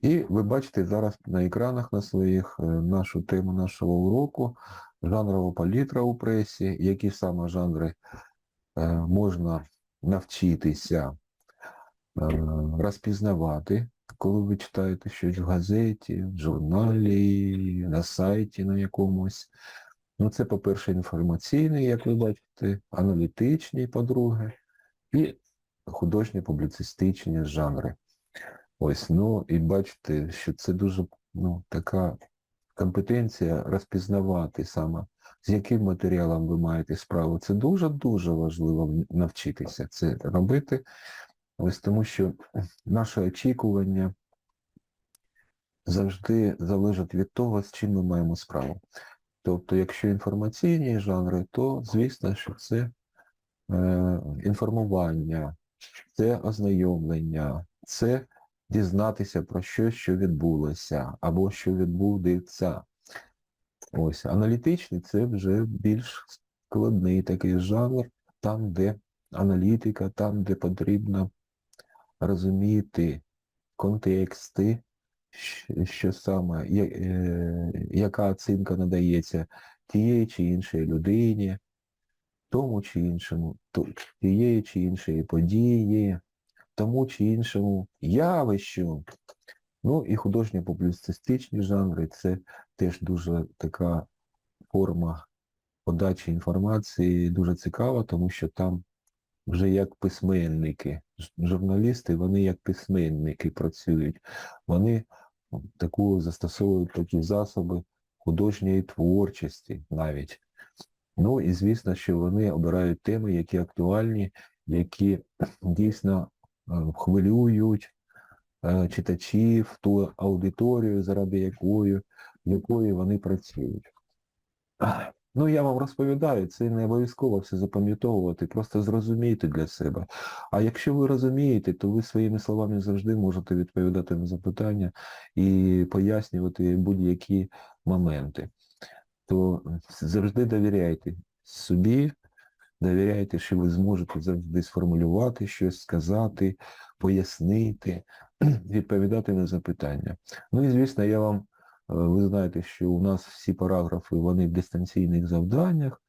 І ви бачите зараз на екранах на своїх е, нашу тему нашого уроку жанрова палітра у пресі, які саме жанри е, можна навчитися е, розпізнавати, коли ви читаєте щось в газеті, в журналі, на сайті на якомусь. Ну, це, по-перше, інформаційний, як ви бачите, аналітичний, по-друге, і художні публіцистичні жанри. Ось, ну і бачите, що це дуже ну, така компетенція розпізнавати саме, з яким матеріалом ви маєте справу. Це дуже-дуже важливо навчитися це робити. Ось тому що наше очікування завжди залежить від того, з чим ми маємо справу. Тобто, якщо інформаційні жанри, то звісно, що це е, інформування, це ознайомлення, це дізнатися про щось, що відбулося, або що відбудеться. Ось, аналітичний це вже більш складний такий жанр, там, де аналітика, там, де потрібно розуміти контексти, що саме, яка оцінка надається тієї чи іншої людині, тому чи іншому, тієї чи іншої події, тому чи іншому явищу. Ну і художньо-публіцистичні жанри це теж дуже така форма подачі інформації, дуже цікава, тому що там вже як письменники, журналісти, вони як письменники працюють. Вони таку застосовують такі засоби художньої творчості навіть. Ну і звісно, що вони обирають теми, які актуальні, які дійсно хвилюють читачів, ту аудиторію, заради якої, якої вони працюють. Ну, я вам розповідаю, це не обов'язково все запам'ятовувати, просто зрозумійте для себе. А якщо ви розумієте, то ви своїми словами завжди можете відповідати на запитання і пояснювати будь-які моменти. То завжди довіряйте собі, довіряйте, що ви зможете завжди сформулювати щось, сказати, пояснити, відповідати на запитання. Ну і звісно, я вам ви знаєте, що у нас всі параграфи, вони в дистанційних завданнях.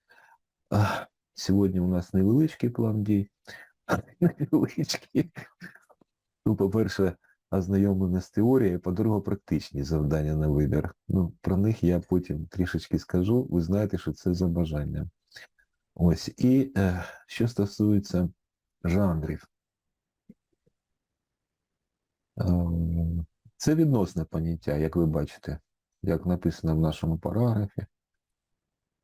Сьогодні у нас невеличкий план дій. Невеличкий. Ну, по-перше, ознайомлення з теорією, по-друге, практичні завдання на вибір. Ну, Про них я потім трішечки скажу. Ви знаєте, що це за бажання. Ось. І е, що стосується жанрів. Е, це відносне поняття, як ви бачите як написано в нашому параграфі.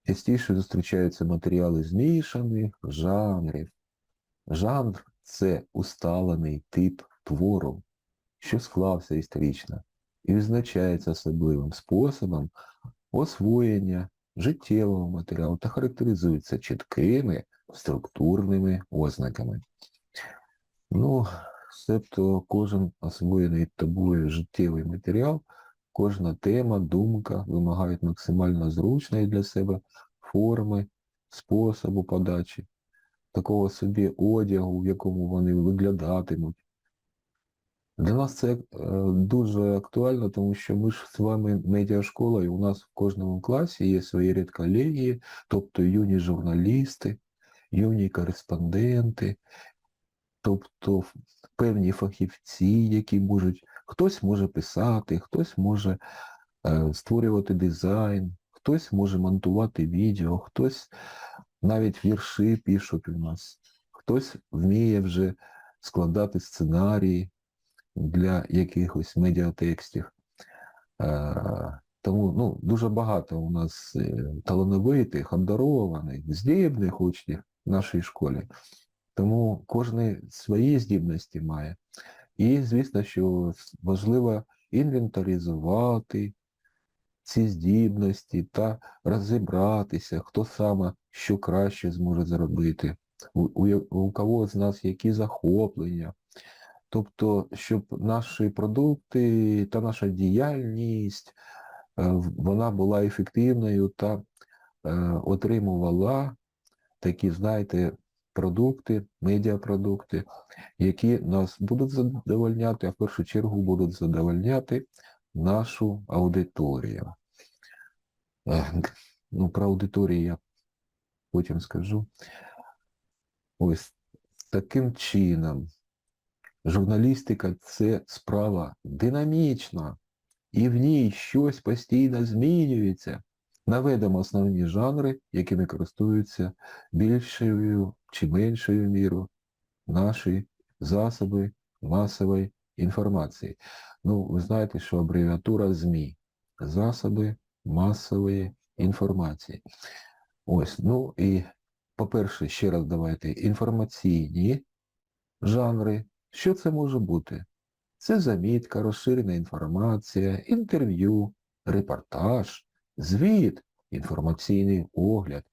Частіше зустрічаються матеріали змішаних жанрів. Жанр це усталений тип твору, що склався історично і визначається особливим способом освоєння життєвого матеріалу та характеризується чіткими структурними ознаками. Ну, себто кожен освоєний тобою життєвий матеріал Кожна тема, думка вимагають максимально зручної для себе форми, способу подачі, такого собі одягу, в якому вони виглядатимуть. Для нас це е, дуже актуально, тому що ми ж з вами медіашкола, і у нас в кожному класі є свої редколегії, тобто юні журналісти, юні кореспонденти, тобто певні фахівці, які можуть Хтось може писати, хтось може е, створювати дизайн, хтось може монтувати відео, хтось навіть вірші пишуть у нас, хтось вміє вже складати сценарії для якихось медіатекстів. Е, тому ну, дуже багато у нас е, талановитих, обдарованих, здібних учнів в нашій школі. Тому кожен свої здібності має. І, звісно, що важливо інвентаризувати ці здібності та розібратися, хто саме що краще зможе зробити, у, у, у кого з нас які захоплення. Тобто, щоб наші продукти та наша діяльність е, вона була ефективною та е, отримувала такі, знаєте, продукти, медіапродукти, які нас будуть задовольняти, а в першу чергу будуть задовольняти нашу аудиторію. Ну, про аудиторію я потім скажу. Ось таким чином журналістика це справа динамічна, і в ній щось постійно змінюється. Наведемо основні жанри, якими користуються більшою чи меншою мірою наші засоби масової інформації. Ну, ви знаєте, що абревіатура ЗМІ засоби масової інформації. Ось, ну і, по-перше, ще раз давайте, інформаційні жанри. Що це може бути? Це замітка, розширена інформація, інтерв'ю, репортаж, звіт, інформаційний огляд,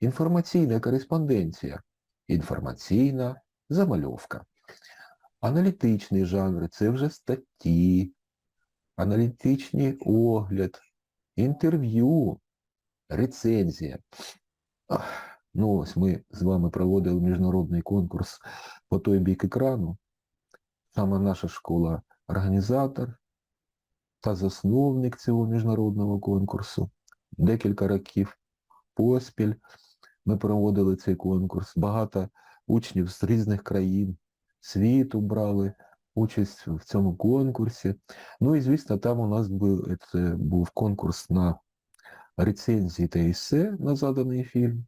інформаційна кореспонденція, інформаційна замальовка. Аналітичні жанри це вже статті, аналітичний огляд, інтерв'ю, рецензія. Ну ось ми з вами проводили міжнародний конкурс по той бік екрану. Саме наша школа організатор та засновник цього міжнародного конкурсу. Декілька років поспіль ми проводили цей конкурс. Багато учнів з різних країн світу брали участь в цьому конкурсі. Ну і, звісно, там у нас був, це був конкурс на рецензії та есе на заданий фільм.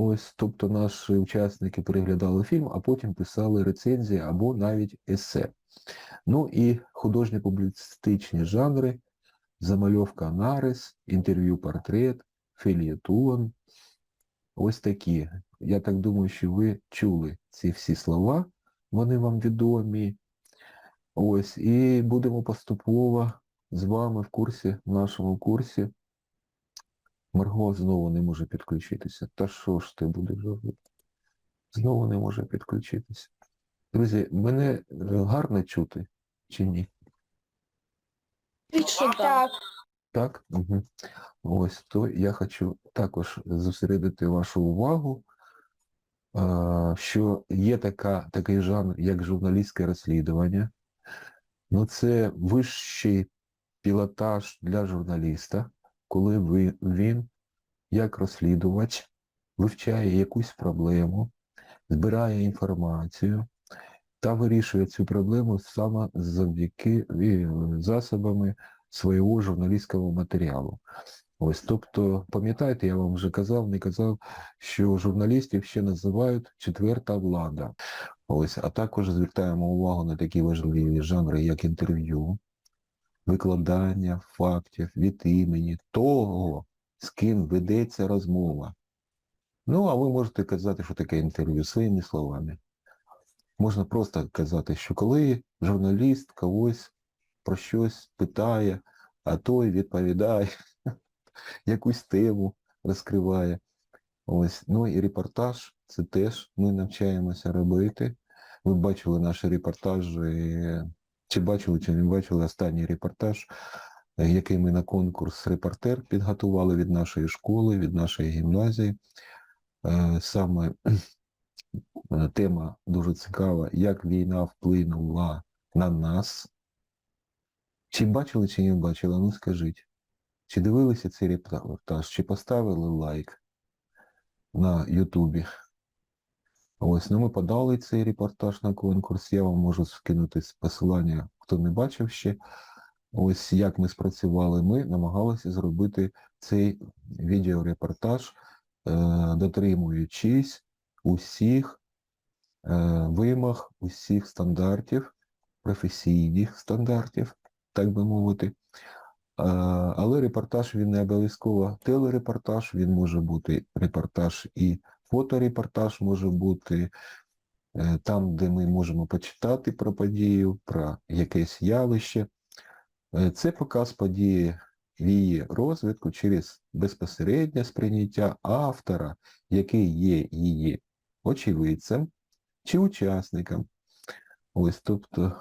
Ось, тобто наші учасники переглядали фільм, а потім писали рецензії або навіть есе. Ну і художньо публістичні жанри, замальовка нарис, інтерв'ю-портрет, фельєтон. Ось такі. Я так думаю, що ви чули ці всі слова, вони вам відомі. Ось, і будемо поступово з вами в курсі, в нашому курсі. Марго знову не може підключитися. Та що ж ти будеш робити? Знову не може підключитися. Друзі, мене е, гарно чути чи ні? Так. Так? Угу. Ось, то я хочу також зосередити вашу увагу, що є така, такий жанр, як журналістське розслідування. Ну, це вищий пілотаж для журналіста, коли ви, він, як розслідувач, вивчає якусь проблему, збирає інформацію та вирішує цю проблему саме завдяки е, засобами свого журналістського матеріалу. Ось, тобто, пам'ятаєте, я вам вже казав, не казав, що журналістів ще називають четверта влада. Ось, а також звертаємо увагу на такі важливі жанри, як інтерв'ю, викладання фактів від імені того, з ким ведеться розмова. Ну, а ви можете казати, що таке інтерв'ю своїми словами. Можна просто казати, що коли журналіст когось про щось питає, а той відповідає, якусь тему розкриває. Ось. Ну і репортаж це теж ми навчаємося робити. Ви бачили наші репортажі, чи бачили, чи не бачили останній репортаж, е, який ми на конкурс репортер підготували від нашої школи, від нашої гімназії. Е, Саме е, тема дуже цікава, як війна вплинула на нас. Чи бачили, чи не бачили, ну скажіть. Чи дивилися цей репортаж, чи поставили лайк на Ютубі? Ось, ну ми подали цей репортаж на конкурс. Я вам можу скинути посилання, хто не бачив ще. Ось як ми спрацювали, ми намагалися зробити цей відеорепортаж, е, дотримуючись усіх е, вимог, усіх стандартів, професійних стандартів, так би мовити. Але репортаж він не обов'язково телерепортаж, він може бути репортаж і фоторепортаж може бути е, там, де ми можемо почитати про подію, про якесь явище. Е, Це показ події в її розвитку через безпосереднє сприйняття автора, який є її очевидцем чи учасником. Ось, тобто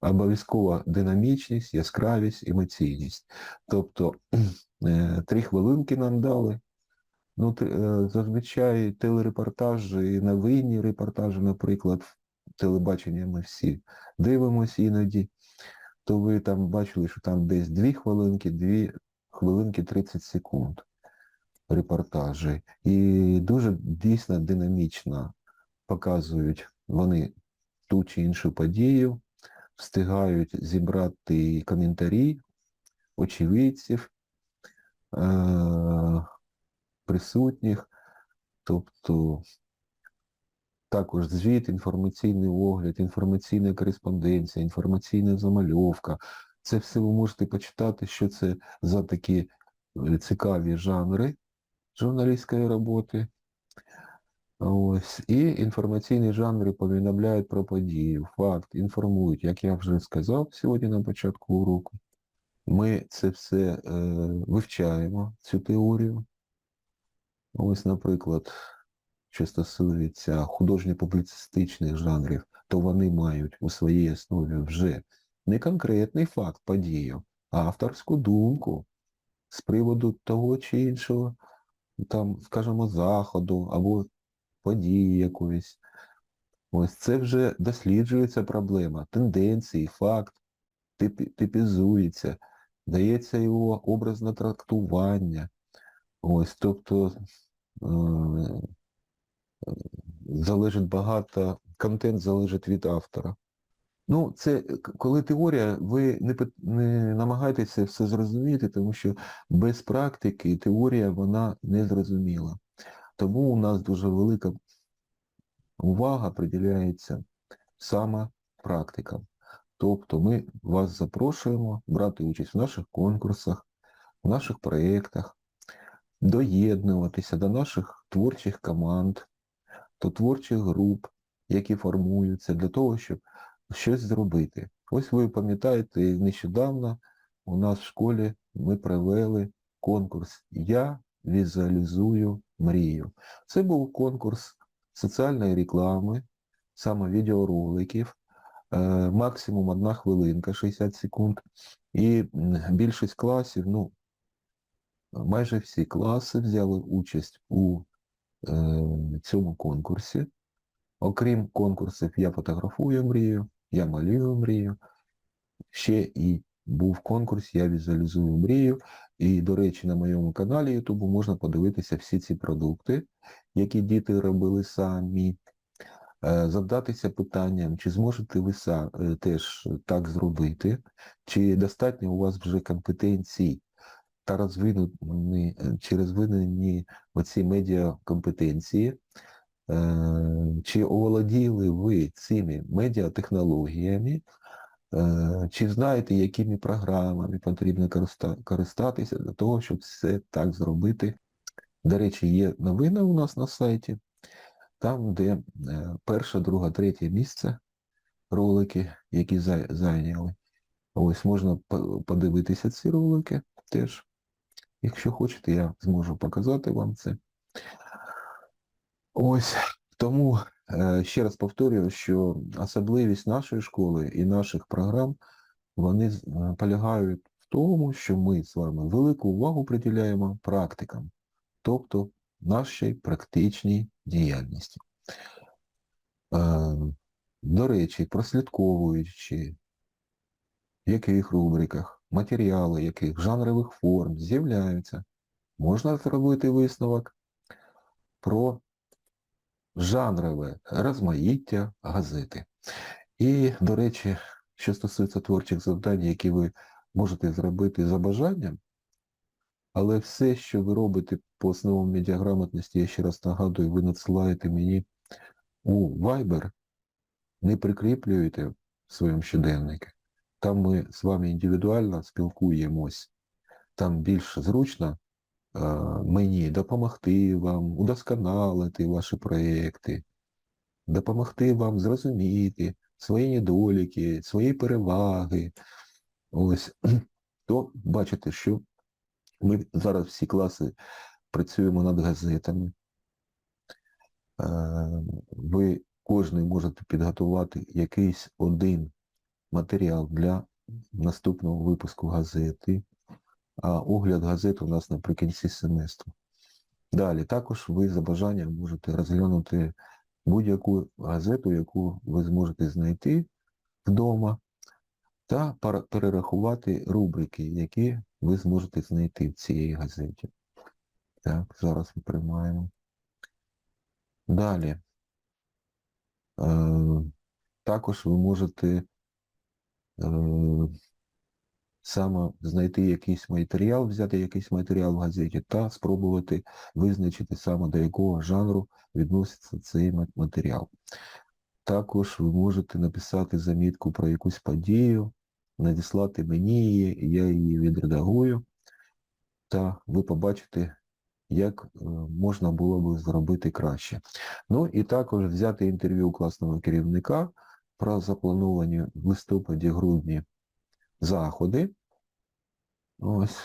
обов'язкова динамічність, яскравість, емоційність. Тобто три хвилинки нам дали, Ну, е, зазвичай телерепортажі, новинні репортажі, наприклад, телебачення ми всі дивимося іноді, то ви там бачили, що там десь 2 хвилинки, 2 хвилинки 30 секунд репортажі. І дуже дійсно динамічно показують вони ту чи іншу подію, встигають зібрати коментарі очевидців, е- присутніх, тобто також звіт, інформаційний огляд, інформаційна кореспонденція, інформаційна замальовка. Це все ви можете почитати, що це за такі е, цікаві жанри журналістської роботи. Ось. І інформаційні жанри повідомляють про подію, факт, інформують, як я вже сказав сьогодні на початку уроку. Ми це все е, вивчаємо, цю теорію. Ось, наприклад, що стосується художньо-публіцистичних жанрів, то вони мають у своїй основі вже не конкретний факт подію, а авторську думку з приводу того чи іншого, там, скажімо, заходу або події якоїсь. Ось це вже досліджується проблема, тенденції, факт, типі- типізується, дається його образне трактування. Ось, тобто залежить багато, контент залежить від автора. Ну, це коли теорія, ви не, не намагайтеся все зрозуміти, тому що без практики теорія вона не зрозуміла. Тому у нас дуже велика увага приділяється саме практикам. Тобто ми вас запрошуємо брати участь в наших конкурсах, в наших проєктах, доєднуватися до наших творчих команд, до творчих груп, які формуються для того, щоб щось зробити. Ось ви пам'ятаєте, нещодавно у нас в школі ми провели конкурс Я візуалізую мрію. Це був конкурс соціальної реклами, саме відеороликів, е, максимум одна хвилинка, 60 секунд. І більшість класів, ну, майже всі класи взяли участь у е, цьому конкурсі. Окрім конкурсів Я фотографую мрію, Я малюю мрію. Ще і був конкурс Я візуалізую мрію. І, до речі, на моєму каналі YouTube можна подивитися всі ці продукти, які діти робили самі. Е, Завдатися питанням, чи зможете ви е, теж так зробити, чи достатньо у вас вже компетенцій та розвинені, чи розвинені оці медіакомпетенції, Е, чи оволоділи ви цими медіатехнологіями, е, чи знаєте, якими програмами потрібно користатися для того, щоб все так зробити. До речі, є новина у нас на сайті, там, де е, перше, друге, третє місце ролики, які зайняли. Ось можна подивитися ці ролики теж. Якщо хочете, я зможу показати вам це. Ось тому е, ще раз повторюю, що особливість нашої школи і наших програм, вони е, полягають в тому, що ми з вами велику увагу приділяємо практикам, тобто нашій практичній діяльності. Е, До речі, прослідковуючи, в яких рубриках, матеріали яких, жанрових форм з'являються, можна зробити висновок про жанрове розмаїття газети. І, до речі, що стосується творчих завдань, які ви можете зробити за бажанням, але все, що ви робите по основам медіаграмотності, я ще раз нагадую, ви надсилаєте мені у Viber, не прикріплюєте в своєму щоденнику. Там ми з вами індивідуально спілкуємось. Там більш зручно е, мені допомогти вам, удосконалити ваші проєкти, допомогти вам зрозуміти свої недоліки, свої переваги. Ось, то бачите, що ми зараз всі класи працюємо над газетами. Е, Ви кожен можете підготувати якийсь один матеріал для наступного випуску газети, а огляд газет у нас наприкінці семестру. Далі, також ви за бажанням можете розглянути будь-яку газету, яку ви зможете знайти вдома, та перерахувати рубрики, які ви зможете знайти в цій газеті. Так, зараз ми приймаємо. Далі. Е, також ви можете саме знайти якийсь матеріал, взяти якийсь матеріал в газеті та спробувати визначити саме до якого жанру відноситься цей матеріал. Також ви можете написати замітку про якусь подію, надіслати мені її, я її відредагую, та ви побачите, як е, можна було би зробити краще. Ну і також взяти інтерв'ю у класного керівника про заплановані в листопаді-грудні заходи. Ось.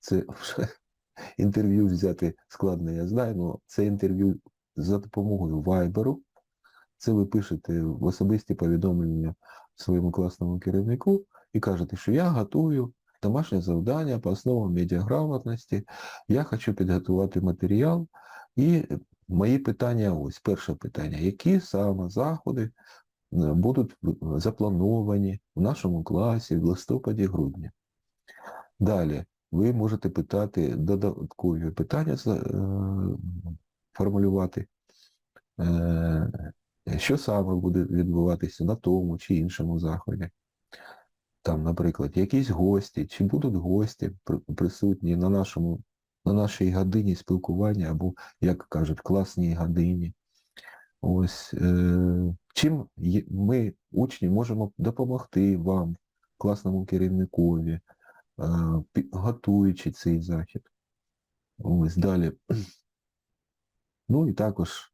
Це вже інтерв'ю взяти складно, я знаю, але це інтерв'ю за допомогою Вайберу. Це ви пишете в особисті повідомлення своєму класному керівнику і кажете, що я готую домашнє завдання по основам медіаграмотності, я хочу підготувати матеріал. І мої питання ось. Перше питання. Які саме заходи будуть заплановані в нашому класі в листопаді-грудні? Далі, ви можете питати додаткові питання е, формулювати. Е, що саме буде відбуватися на тому чи іншому заході. Там, наприклад, якісь гості, чи будуть гості присутні на нашому, на нашій годині спілкування, або, як кажуть, класній годині. Ось, е, чим ми, учні, можемо допомогти вам, класному керівникові, е, готуючи цей захід. Ось далі. Ну і також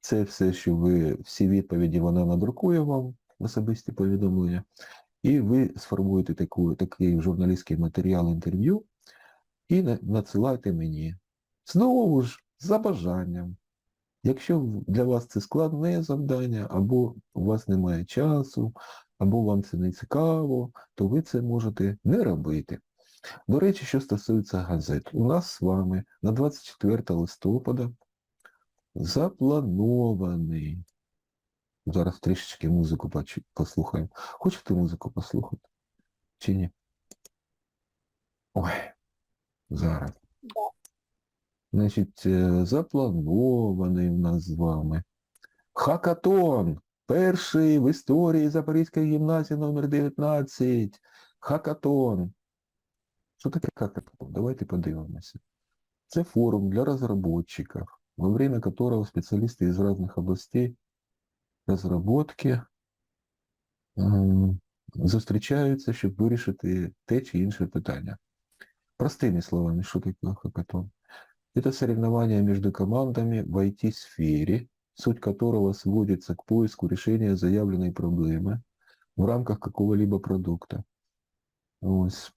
це все, що ви, всі відповіді вона надрукує вам особисті повідомлення, і ви сформуєте таку, такий журналістський матеріал інтерв'ю і на- надсилайте мені. Знову ж, за бажанням. Якщо для вас це складне завдання, або у вас немає часу, або вам це не цікаво, то ви це можете не робити. До речі, що стосується газет, у нас з вами на 24 листопада запланований. Зараз трішечки музику послухаємо. Хочете музику послухати? Чи ні? Ой, зараз. Значить, е, запланований в нас з вами хакатон. Перший в історії Запорізької гімназії номер 19. Хакатон. Що таке хакатон? Давайте подивимося. Це форум для разработчиков, во время которого специалисты из разных областей разработки ем, зустрічаються, щоб вирішити те чи інше питання. Простыми словами, что такое хакатон? Это соревнование между командами в IT-сфере, суть которого сводится к поиску решения заявленной проблемы в рамках какого-либо продукта. Ось.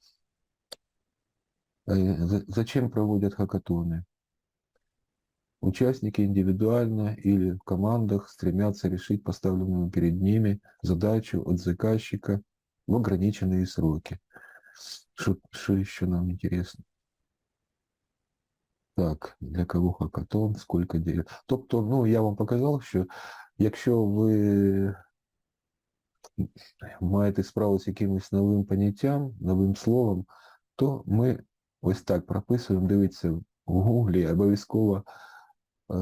Э, за- Зачем проводят хакатоны? Участники индивидуально или в командах стремятся решить поставленную перед ними задачу от заказчика в ограниченные сроки. Что, что еще нам интересно? Так, для кого хакатон, сколько дерев. Тобто, ну, я вам показав, що якщо ви маєте справу з якимось новим поняттям, новим словом, то ми ось так прописуємо, дивіться, в Гуглі обов'язково е,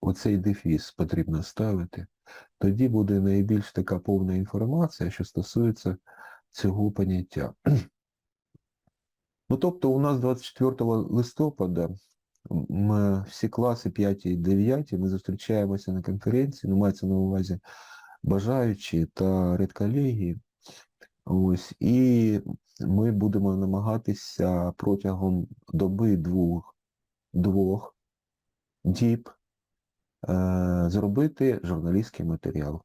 оцей дефіс потрібно ставити. Тоді буде найбільш така повна інформація, що стосується цього поняття. Ну, тобто у нас 24 листопада ми всі класи 5 і 9, ми зустрічаємося на конференції, ну, мається на увазі бажаючі та редколегії. Ось, і ми будемо намагатися протягом доби двох, двох діб е, зробити журналістський матеріал.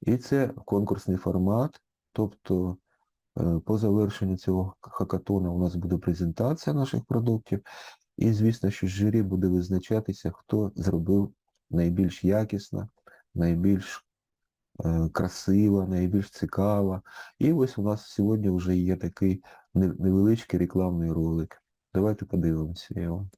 І це конкурсний формат, тобто по завершенню цього хакатону у нас буде презентація наших продуктів, і звісно, що журі буде визначатися, хто зробив найбільш якісно, найбільш е, красиво, найбільш цікаво. І ось у нас сьогодні вже є такий невеличкий рекламний ролик. Давайте подивимося його.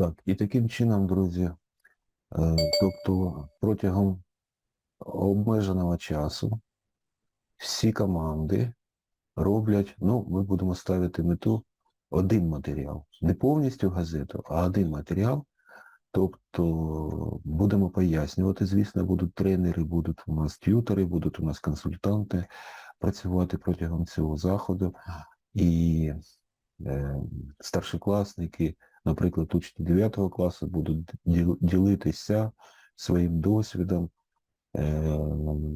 Так, і таким чином, друзі, е, тобто протягом обмеженого часу всі команди роблять, ну, ми будемо ставити мету один матеріал. Не повністю газету, а один матеріал. Тобто будемо пояснювати, звісно, будуть тренери, будуть у нас т'ютери, будуть у нас консультанти працювати протягом цього заходу. І е, старшокласники, наприклад, учні 9 класу будуть ділитися своїм досвідом, е,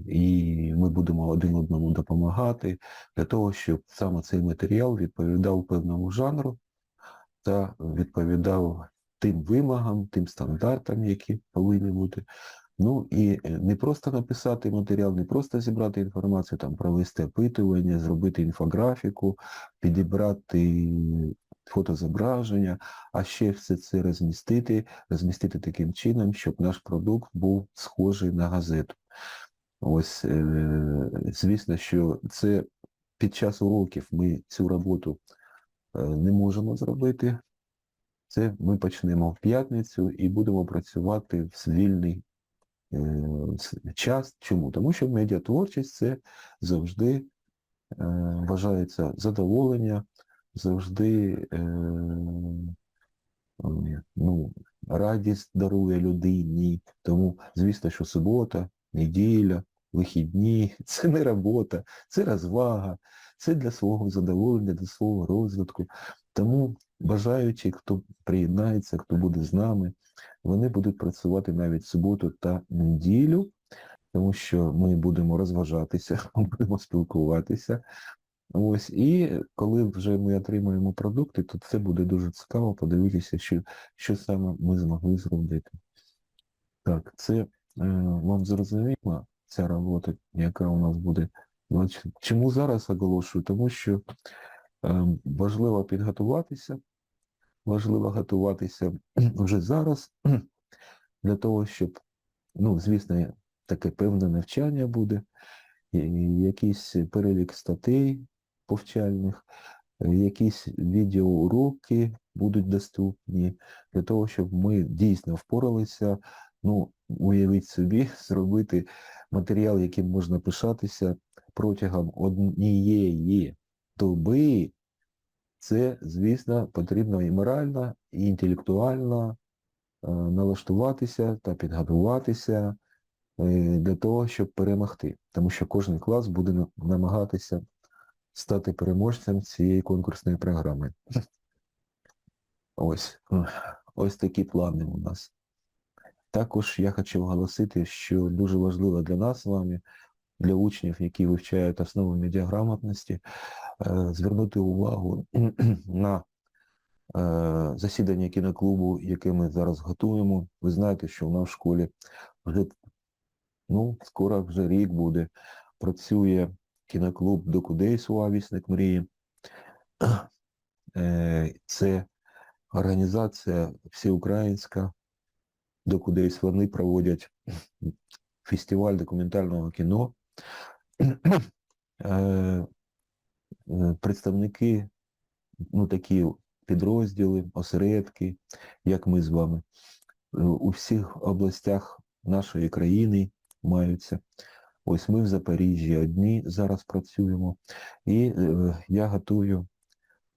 і ми будемо один одному допомагати для того, щоб саме цей матеріал відповідав певному жанру та відповідав тим вимогам, тим стандартам, які повинні бути. Ну і е, не просто написати матеріал, не просто зібрати інформацію, там провести опитування, зробити інфографіку, підібрати фотозображення, а ще все це розмістити, розмістити таким чином, щоб наш продукт був схожий на газету. Ось, е, звісно, що це під час уроків ми цю роботу е, не можемо зробити. Це ми почнемо в п'ятницю і будемо працювати в вільний е, час. Чому? Тому що медіатворчість це завжди вважається задоволення, завжди е, ну, радість дарує людині. Тому, звісно, що субота, неділя, вихідні це не робота, це розвага, це для свого задоволення, для свого розвитку. Тому бажаючи, хто приєднається, хто буде з нами, вони будуть працювати навіть суботу та неділю, тому що ми будемо розважатися, будемо спілкуватися. Ось, і коли вже ми отримаємо продукти, то це буде дуже цікаво подивитися, що, що саме ми змогли зробити. Так, це е, вам зрозуміла ця робота, яка у нас буде. Чому зараз оголошую? Тому що е, важливо підготуватися, важливо готуватися вже зараз, для того, щоб, ну, звісно, таке певне навчання буде, якийсь перелік статей повчальних, е, якісь відеоуроки будуть доступні для того, щоб ми дійсно впоралися, ну, уявіть собі, зробити матеріал, яким можна пишатися протягом однієї доби, це, звісно, потрібно і морально, і інтелектуально е, налаштуватися та підготуватися е, для того, щоб перемогти. Тому що кожен клас буде намагатися стати переможцем цієї конкурсної програми. Ось, ось такі плани у нас. Також я хочу оголосити, що дуже важливо для нас з вами, для учнів, які вивчають основи медіаграмотності, е, звернути увагу на е, засідання кіноклубу, яке ми зараз готуємо. Ви знаєте, що у нас в школі вже ну, скоро вже рік буде. Працює кіноклуб Докудейс Вісник мрії. Е, Це організація всеукраїнська Докудейс. Вони проводять фестиваль документального кіно. Е, Представники, ну такі підрозділи, осередки, як ми з вами, е, у всіх областях нашої країни маються. Ось ми в Запоріжжі одні зараз працюємо. І е, я готую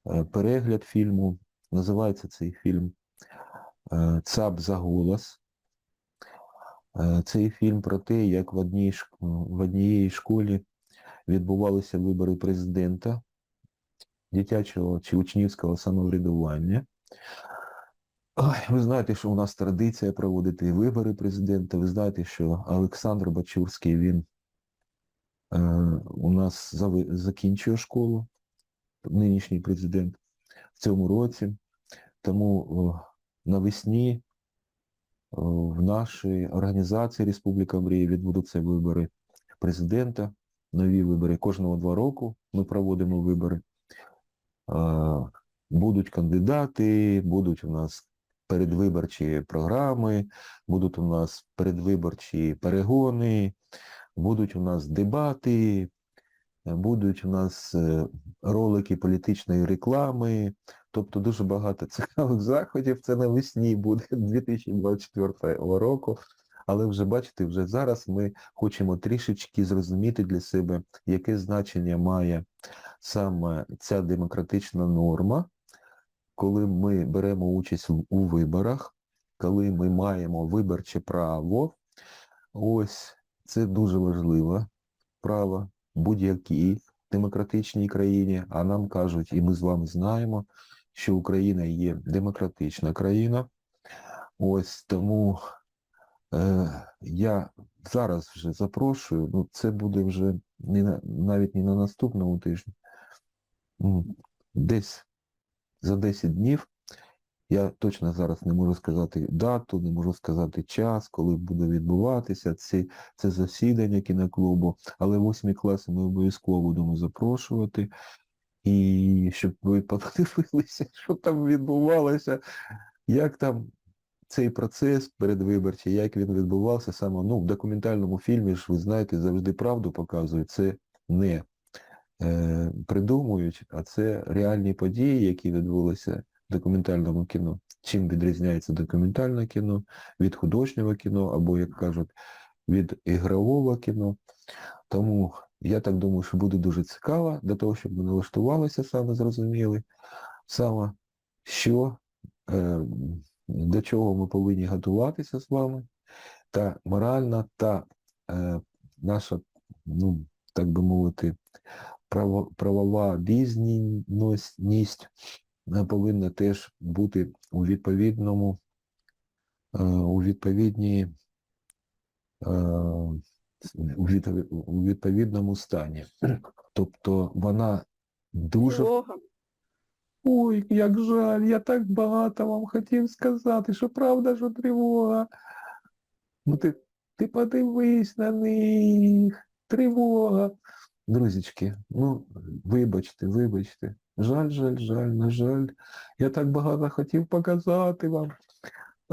е, перегляд фільму. Називається цей фільм е, ЦАП за голос. Цей фільм про те, як в одній, в однієї школі відбувалися вибори президента, дитячого чи учнівського самоврядування. Ой, ви знаєте, що у нас традиція проводити вибори президента. Ви знаєте, що Олександр Бачурський, він у нас закінчує школу, нинішній президент, в цьому році. Тому навесні в нашій організації Республіка Мрії відбудуться вибори президента, нові вибори. Кожного два року ми проводимо вибори. Е, Будуть кандидати, будуть у нас передвиборчі програми, будуть у нас передвиборчі перегони, будуть у нас дебати, е, будуть у нас е, ролики політичної реклами, тобто дуже багато цікавих заходів. Це навесні буде 2024 року. Але вже бачите, вже зараз ми хочемо трішечки зрозуміти для себе, яке значення має саме ця демократична норма, коли ми беремо участь у виборах, коли ми маємо виборче право. Ось це дуже важливе право будь-якій демократичній країні, а нам кажуть, і ми з вами знаємо, що Україна є демократична країна. Ось тому е, я зараз вже запрошую, ну це буде вже не на, навіть не на наступному тижні, десь за 10 днів. Я точно зараз не можу сказати дату, не можу сказати час, коли буде відбуватися ці, це засідання кіноклубу, але восьмі класи ми обов'язково будемо запрошувати. І щоб ви подивилися, що там відбувалося, як там цей процес передвиборчий, як він відбувався саме ну, в документальному фільмі ж ви знаєте, завжди правду показують. Це не е, придумують, а це реальні події, які відбулися документальному кіно. Чим відрізняється документальне кіно від художнього кіно, або, як кажуть, від ігрового кіно. Тому я так думаю, що буде дуже цікаво для того, щоб ми налаштувалися, саме зрозуміли, саме що, е, до чого ми повинні готуватися з вами, та моральна, та е, наша, ну, так би мовити, правова обізнаність е, повинна теж бути у відповідному, е, у відповідній е, у відповідному стані. Тобто вона дуже Ой, як жаль, я так багато вам хотів сказати, що правда, що тривога. Ну ти, ти подивись на них. Тривога. Друзічки, ну, вибачте, вибачте. Жаль, жаль, жаль, на жаль. Я так багато хотів показати вам.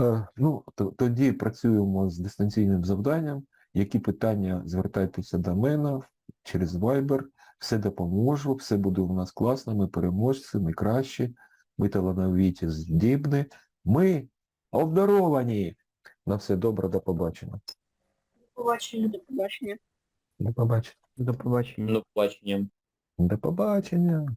Е, ну, то, тоді працюємо з дистанційним завданням. Які питання звертайтеся до мене через Viber все допоможу, все буде у нас класно, ми переможці, ми кращі, ми талановиті, здібні, ми обдаровані. На все добре, до побачення. Побачення, до побачення. До побачення. До побачення. До побачення. До побачення.